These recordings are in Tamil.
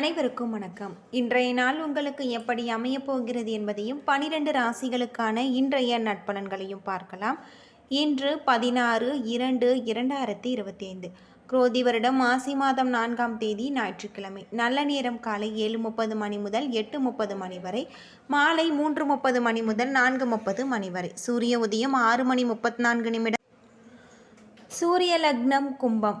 அனைவருக்கும் வணக்கம். இன்றைய நாள் உங்களுக்கு எப்படி அமையப் போகிறது என்பதையும் பனிரெண்டு ராசிகளுக்கான இன்றைய நட்பலன்களையும் பார்க்கலாம். இன்று பதினாறு இரண்டு இரண்டாயிரத்தி இருபத்தி ஐந்து குரோதி வருடம் மாசி மாதம் நான்காம் தேதி ஞாயிற்றுக்கிழமை. நல்ல நேரம் காலை ஏழு முப்பது மணி முதல் எட்டு முப்பது மணி வரை. மாலை மூன்று முப்பது மணி முதல் நான்கு முப்பது மணி வரை. சூரிய உதயம் ஆறு மணி முப்பத்தி நான்கு நிமிடம் சூரிய லக்னம் கும்பம்.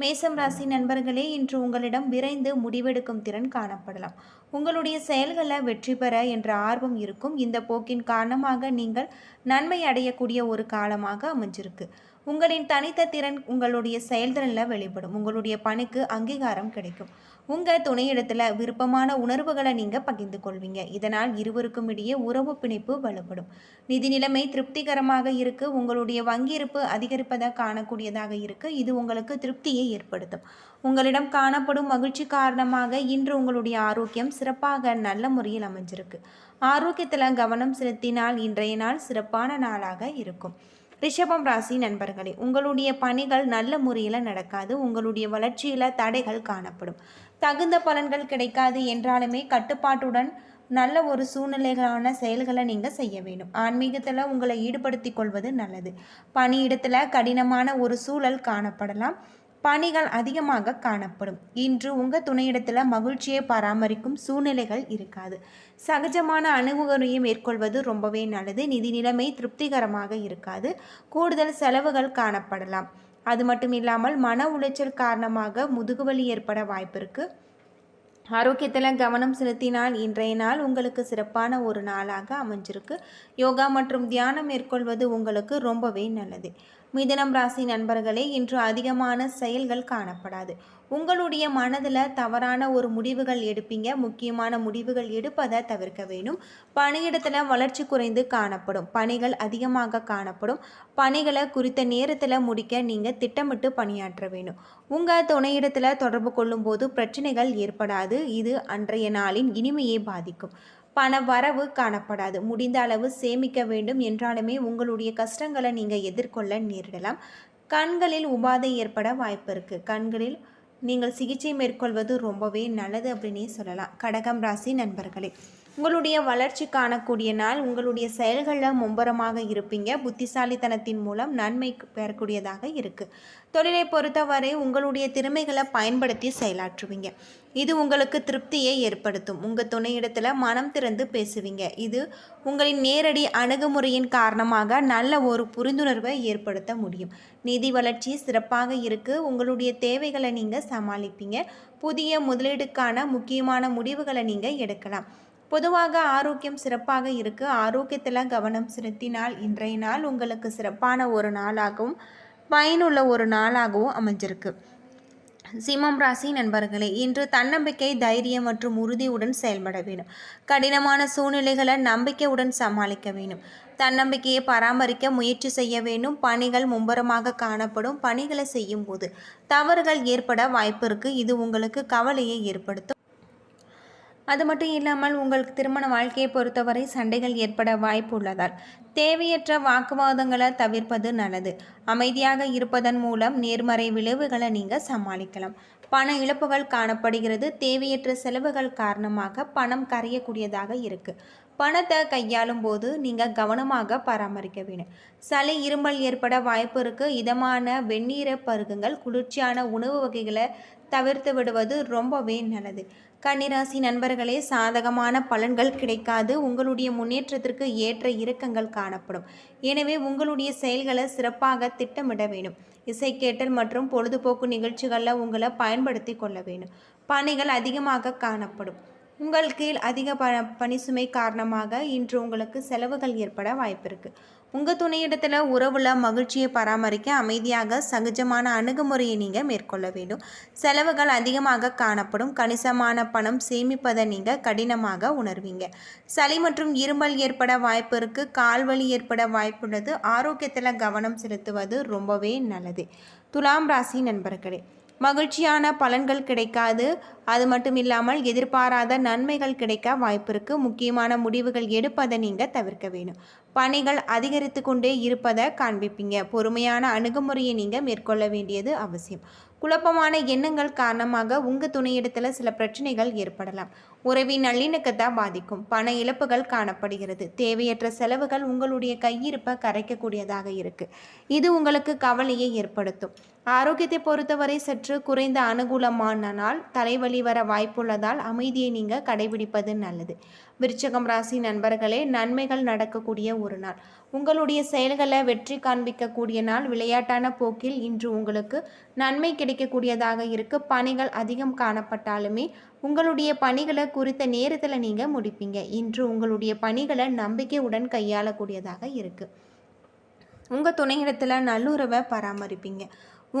மேசம் ராசி நண்பர்களே இன்று உங்களிடம் விரைந்து முடிவெடுக்கும் திறன் காணப்படலாம். உங்களுடைய செயல்களை வெற்றி பெற என்ற ஆர்வம் இருக்கும். இந்த போக்கின் காரணமாக நீங்கள் நன்மை அடையக்கூடிய ஒரு காலமாக அமைஞ்சிருக்கு. உங்களின் தனித்த திறன் உங்களுடைய செயல்திறனில் வெளிப்படும். உங்களுடைய பணிக்கு அங்கீகாரம் கிடைக்கும். உங்கள் துணையிடத்தில் விருப்பமான உணர்வுகளை நீங்கள் பகிர்ந்து கொள்வீங்க. இதனால் இருவருக்கும் இடையே உறவு பிணைப்பு வலுப்படும். நிதி நிலைமை திருப்திகரமாக இருக்கு. உங்களுடைய வங்கியிருப்பு அதிகரிப்பதை காணக்கூடியதாக இருக்கு. இது உங்களுக்கு திருப்தியை ஏற்படுத்தும். உங்களிடம் காணப்படும் மகிழ்ச்சி காரணமாக இன்று உங்களுடைய ஆரோக்கியம் சிறப்பாக நல்ல முறையில் அமைஞ்சிருக்கு. ஆரோக்கியத்தில் கவனம் செலுத்தினால் இன்றைய நாள் சிறப்பான நாளாக இருக்கும். ரிஷபம் ராசி நண்பர்களே உங்களுடைய பணிகள் நல்ல முறையில் நடக்காது. உங்களுடைய வளர்ச்சியில் தடைகள் காணப்படும். தகுந்த பலன்கள் கிடைக்காது என்றாலுமே கட்டுப்பாட்டுடன் நல்ல ஒரு சூழ்நிலைகளான செயல்களை நீங்கள் செய்ய வேண்டும். ஆன்மீகத்தில் உங்களை ஈடுபடுத்தி கொள்வது நல்லது. பணியிடத்தில் கடினமான ஒரு சூழல் காணப்படலாம். பணிகள் அதிகமாக காணப்படும். இன்று உங்கள் துணையிடத்தில் மகிழ்ச்சியை பராமரிக்கும் சூழ்நிலைகள் இருக்காது. சகஜமான அணுகுமுறையை மேற்கொள்வது ரொம்பவே நல்லது. நிதி நிலைமை திருப்திகரமாக இருக்காது. கூடுதல் செலவுகள் காணப்படலாம். அது மட்டும் இல்லாமல் மன உளைச்சல் காரணமாக முதுகுவலி ஏற்பட வாய்ப்பு இருக்குது ஆரோக்கியத்தில் கவனம் செலுத்தினால் இன்றைய நாள் உங்களுக்கு சிறப்பான ஒரு நாளாக அமைஞ்சிருக்கு. யோகா மற்றும் தியானம் மேற்கொள்வது உங்களுக்கு ரொம்பவே நல்லது. மிதனம் ராசி நண்பர்களே இன்று அதிகமான செயல்கள் காணப்படாது. உங்களுடைய மனதில் தவறான ஒரு முடிவுகள் எடுப்பீங்க. முக்கியமான முடிவுகள் எடுப்பதை தவிர்க்க வேணும். பணியிடத்தில் வளர்ச்சி குறைந்து காணப்படும். பணிகள் அதிகமாக காணப்படும். பணிகளை குறித்த நேரத்தில் முடிக்க நீங்கள் திட்டமிட்டு பணியாற்ற வேணும். உங்கள் துணையிடத்தில் தொடர்பு கொள்ளும்போது பிரச்சனைகள் ஏற்படாது. இது அன்றைய நாளின் இனிமையை பாதிக்கும். பண வரவு காணப்படாது. முடிந்த அளவு சேமிக்க வேண்டும் என்றாலுமே உங்களுடைய கஷ்டங்களை நீங்கள் எதிர்கொள்ள நேரிடலாம். கண்களில் உபாதை ஏற்பட வாய்ப்பு இருக்குது கண்களில் நீங்கள் சிகிச்சை மேற்கொள்வது ரொம்பவே நல்லது அப்படின்னே சொல்லலாம். கடகம் ராசி நண்பர்களே உங்களுடைய வளர்ச்சி காணக்கூடிய நாள் உங்களுடைய செயல்களில் மும்பரமாக இருப்பீங்க. புத்திசாலித்தனத்தின் மூலம் நன்மை பெறக்கூடியதாக இருக்குது தொழிலை பொறுத்தவரை உங்களுடைய திறமைகளை பயன்படுத்தி செயலாற்றுவீங்க. இது உங்களுக்கு திருப்தியை ஏற்படுத்தும். உங்கள் துணையிடத்தில் மனம் திறந்து பேசுவீங்க. இது உங்களின் நேரடி அணுகுமுறையின் காரணமாக நல்ல ஒரு புரிந்துணர்வை ஏற்படுத்த முடியும். நிதி வளர்ச்சி சிறப்பாக இருக்குது உங்களுடைய தேவைகளை நீங்கள் சமாளிப்பீங்க. புதிய முதலீடுக்கான முக்கியமான முடிவுகளை நீங்கள் எடுக்கலாம். பொதுவாக ஆரோக்கியம் சிறப்பாக இருக்குது ஆரோக்கியத்தில் கவனம் செலுத்தினால் இன்றைய நாள் உங்களுக்கு சிறப்பான ஒரு நாளாகவும் பயனுள்ள ஒரு நாளாகவும் அமைஞ்சிருக்கு. சிம்மம் ராசி நண்பர்களே இன்று தன்னம்பிக்கை தைரியம் மற்றும் உறுதியுடன் செயல்பட வேண்டும். கடினமான சூழ்நிலைகளை நம்பிக்கையுடன் சமாளிக்க வேண்டும். தன்னம்பிக்கையை பராமரிக்க முயற்சி செய்ய வேண்டும். பணிகள் மும்பரமாக காணப்படும். பணிகளை செய்யும் போது தவறுகள் ஏற்பட வாய்ப்பு இருக்குது இது உங்களுக்கு கவலையை ஏற்படுத்தும். அது மட்டும் இல்லாமல் உங்களுக்கு திருமண வாழ்க்கையை பொறுத்தவரை சண்டைகள் ஏற்பட வாய்ப்பு உள்ளதால் தேவையற்ற வாக்குவாதங்களை தவிர்ப்பது நல்லது. அமைதியாக இருப்பதன் மூலம் நேர்மறை விளைவுகளை நீங்கள் சமாளிக்கலாம். பண இழப்புகள் காணப்படுகிறது. தேவையற்ற செலவுகள் காரணமாக பணம் கரையக்கூடியதாக இருக்குது பணத்தை கையாளும் போது நீங்கள் கவனமாக பராமரிக்க வேண்டும். சளி இருமல் ஏற்பட வாய்ப்பு இருக்குது இதமான வெந்நீரை பருகுங்கள் குளிர்ச்சியான உணவு வகைகளை தவிர்த்து விடுவது ரொம்பவே நல்லது. கன்னிராசி நண்பர்களே சாதகமான பலன்கள் கிடைக்காது. உங்களுடைய முன்னேற்றத்திற்கு ஏற்ற இறக்கங்கள் காணப்படும். எனவே உங்களுடைய செயல்களை சிறப்பாக திட்டமிட வேண்டும். இசை கேட்டல் மற்றும் பொழுதுபோக்கு நிகழ்ச்சிகளில் உங்களை பயன்படுத்தி கொள்ள வேண்டும். பணிகள் அதிகமாக காணப்படும். உங்கள் கீழ் அதிக ப பணிசுமை காரணமாக இன்று உங்களுக்கு செலவுகள் ஏற்பட வாய்ப்பிருக்கு. உங்கள் துணையிடத்தில் உறவுல மகிழ்ச்சியை பராமரிக்க அமைதியாக சகஜமான அணுகுமுறையை நீங்கள் மேற்கொள்ள வேண்டும். செலவுகள் அதிகமாக காணப்படும். கணிசமான பணம் சேமிப்பதை நீங்கள் கடினமாக உணர்வீங்க. சளி மற்றும் இருமல் ஏற்பட வாய்ப்பு இருக்குது கால்வலி ஏற்பட வாய்ப்புள்ளது ஆரோக்கியத்தில் கவனம் செலுத்துவது ரொம்பவே நல்லது. துலாம் ராசி நண்பர்களே மகிழ்ச்சியான பலன்கள் கிடைக்காது. அது மட்டும் இல்லாமல் எதிர்பாராத நன்மைகள் கிடைக்க வாய்ப்பு இருக்குது முக்கியமான முடிவுகள் எடுப்பதை நீங்கள் தவிர்க்க வேணும் பணிகள் அதிகரித்து கொண்டே இருப்பதை காண்பிப்பீங்க. பொறுமையான அணுகுமுறையை நீங்கள் மேற்கொள்ள வேண்டியது அவசியம். குழப்பமான எண்ணங்கள் காரணமாக உங்கள் துணையிடத்தில் சில பிரச்சனைகள் ஏற்படலாம். உறவின் நல்லிணக்கத்தை பாதிக்கும். பண இழப்புகள் காணப்படுகிறது. தேவையற்ற செலவுகள் உங்களுடைய கையிருப்பை கரைக்கக்கூடியதாக இருக்குது இது உங்களுக்கு கவலையை ஏற்படுத்தும். ஆரோக்கியத்தை பொறுத்தவரை சற்று குறைந்த அனுகூலமான நாள் தலைவலி வர வாய்ப்புள்ளதால் அமைதியை நீங்கள் கடைபிடிப்பது நல்லது. விருச்சகம் ராசி நண்பர்களே நன்மைகள் நடக்கக்கூடிய ஒரு நாள். உங்களுடைய செயல்களை வெற்றி காண்பிக்கக்கூடிய நாள். விளையாட்டான போக்கில் இன்று உங்களுக்கு நன்மை கிடைக்கக்கூடியதாக இருக்கு. பணிகள் அதிகம் காணப்பட்டாலுமே உங்களுடைய பணிகளை குறித்த நேரத்தில் நீங்கள் முடிப்பீங்க. இன்று உங்களுடைய பணிகளை நம்பிக்கையுடன் கையாளக்கூடியதாக இருக்குது உங்கள் துணையிடத்தில் நல்லுறவை பராமரிப்பீங்க.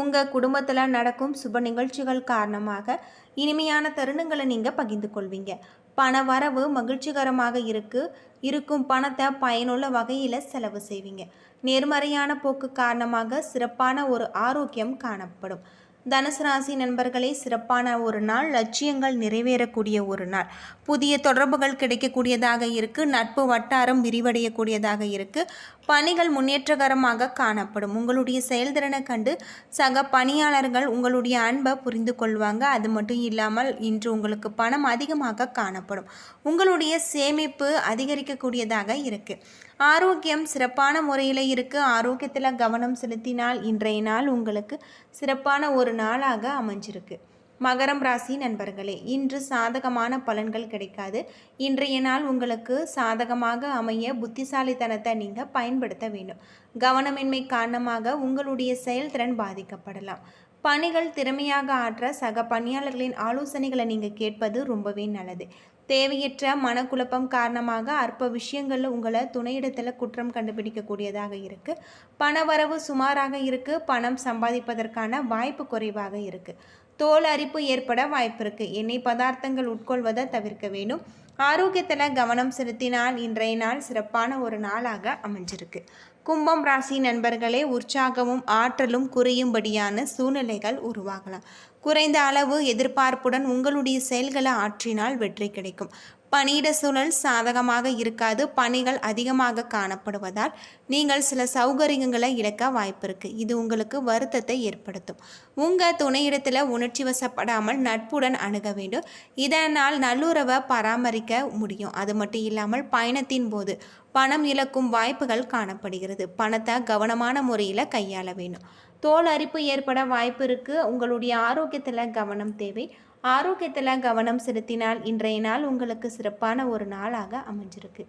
உங்கள் குடும்பத்தில் நடக்கும் சுப நிகழ்ச்சிகள் காரணமாக இனிமையான தருணங்களை நீங்கள் பகிர்ந்து கொள்வீங்க. பண வரவு மகிழ்ச்சிகரமாக இருக்கு. இருக்கும் பணத்தை பயனுள்ள வகையில் செலவு செய்வீங்க. நேர்மறையான போக்கு காரணமாக சிறப்பான ஒரு ஆரோக்கியம் காணப்படும். தனுசு ராசி நண்பர்களே சிறப்பான ஒரு நாள். லட்சியங்கள் நிறைவேறக்கூடிய ஒரு நாள். புதிய தொடர்புகள் கிடைக்கக்கூடியதாக இருக்குது நட்பு வட்டாரம் விரிவடையக்கூடியதாக இருக்குது பணிகள் முன்னேற்றகரமாக காணப்படும். உங்களுடைய செயல்திறனை கண்டு சக பணியாளர்கள் உங்களுடைய அன்பை புரிந்து கொள்வாங்க. அது மட்டும் இல்லாமல் இன்று உங்களுக்கு பணம் அதிகமாக காணப்படும். உங்களுடைய சேமிப்பு அதிகரிக்கக்கூடியதாக இருக்குது ஆரோக்கியம் சிறப்பான முறையில் இருக்குது ஆரோக்கியத்தில் கவனம் செலுத்தினால் இன்றைய நாள் உங்களுக்கு சிறப்பான ஒரு நாளாக அமைஞ்சிருக்கு. மகரம் ராசி நண்பர்களே இன்று சாதகமான பலன்கள் கிடைக்காது. இன்றைய நாள் உங்களுக்கு சாதகமாக அமைய புத்திசாலித்தனத்தை நீங்கள் பயன்படுத்த வேண்டும். கவனமின்மை காரணமாக உங்களுடைய செயல்திறன் பாதிக்கப்படலாம். பணிகள் திறமையாக ஆற்ற சக பணியாளர்களின் ஆலோசனைகளை நீங்கள் கேட்பது ரொம்பவே நல்லது. தேவையற்ற மனக்குழப்பம் காரணமாக அற்ப விஷயங்களில் உங்களை துணையிடத்தில் குற்றம் கண்டுபிடிக்கக்கூடியதாக இருக்குது பணவரவு சுமாராக இருக்குது பணம் சம்பாதிப்பதற்கான வாய்ப்பு குறைவாக இருக்குது தோல் அரிப்பு ஏற்பட வாய்ப்பிருக்கு. எண்ணெய் பதார்த்தங்கள் உட்கொள்வதை தவிர்க்க வேண்டும். ஆரோக்கியத்தில் கவனம் செலுத்தினால் இன்றைய நாள் சிறப்பான ஒரு நாளாக அமைஞ்சிருக்கு. கும்பம் ராசி நண்பர்களே உற்சாகமும் ஆற்றலும் குறையும்படியான சூழ்நிலைகள் உருவாகலாம். குறைந்த அளவு எதிர்பார்ப்புடன் உங்களுடைய செயல்களை ஆற்றினால் வெற்றி கிடைக்கும். பணியிட சூழல் சாதகமாக இருக்காது. பணிகள் அதிகமாக காணப்படுவதால் நீங்கள் சில சௌகரியங்களை இழக்க வாய்ப்பு இருக்குது இது உங்களுக்கு வருத்தத்தை ஏற்படுத்தும். உங்கள் துணையிடத்தில் உணர்ச்சி வசப்படாமல் நட்புடன் அணுக வேண்டும். இதனால் நல்லுறவை பராமரிக்க முடியும். அது மட்டும் இல்லாமல் பயணத்தின் போது பணம் இழக்கும் வாய்ப்புகள் காணப்படுகிறது. பணத்தை கவனமான முறையில் கையாள வேண்டும். தோல் அரிப்பு ஏற்பட வாய்ப்பு இருக்குது உங்களுடைய ஆரோக்கியத்தில் கவனம் தேவை. ஆரோக்கியத்தில் கவனம் செலுத்தினால் இன்றைய நாள் உங்களுக்கு சிறப்பான ஒரு நாளாக அமைஞ்சிருக்கு.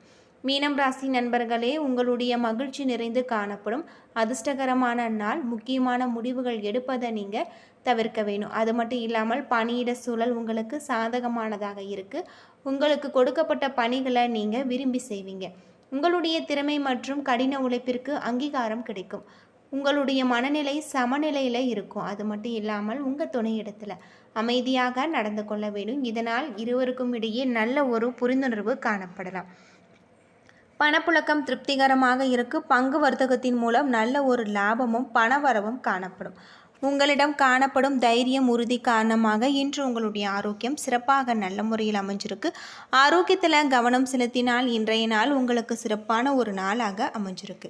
மீனம் ராசி நண்பர்களே உங்களுடைய மகிழ்ச்சி நிறைந்து காணப்படும். அதிர்ஷ்டகரமான நாள் முக்கியமான முடிவுகள் எடுப்பதை நீங்கள் தவிர்க்க வேணும். அது மட்டும் இல்லாமல் பணியிட சூழல் உங்களுக்கு சாதகமானதாக இருக்குது உங்களுக்கு கொடுக்கப்பட்ட பணிகளை நீங்கள் விரும்பி செய்வீங்க. உங்களுடைய திறமை மற்றும் கடின உழைப்பிற்கு அங்கீகாரம் கிடைக்கும். உங்களுடைய மனநிலை சமநிலையில் இருக்கும். அது மட்டும் இல்லாமல் உங்கள் துணையிடத்தில் அமைதியாக நடந்து கொள்ள வேண்டும். இதனால் இருவருக்கும் இடையே நல்ல ஒரு புரிந்துணர்வு காணப்படலாம். பணப்புழக்கம் திருப்திகரமாக இருக்கு. பங்கு வர்த்தகத்தின் மூலம் நல்ல ஒரு லாபமும் பணவரவும் காணப்படும். உங்களிடம் காணப்படும் தைரியம் உறுதி காரணமாக இன்று உங்களுடைய ஆரோக்கியம் சிறப்பாக நல்ல முறையில் அமைஞ்சிருக்கு. ஆரோக்கியத்தில் கவனம் செலுத்தினால் இன்றைய நாள் உங்களுக்கு சிறப்பான ஒரு நாளாக அமைஞ்சிருக்கு.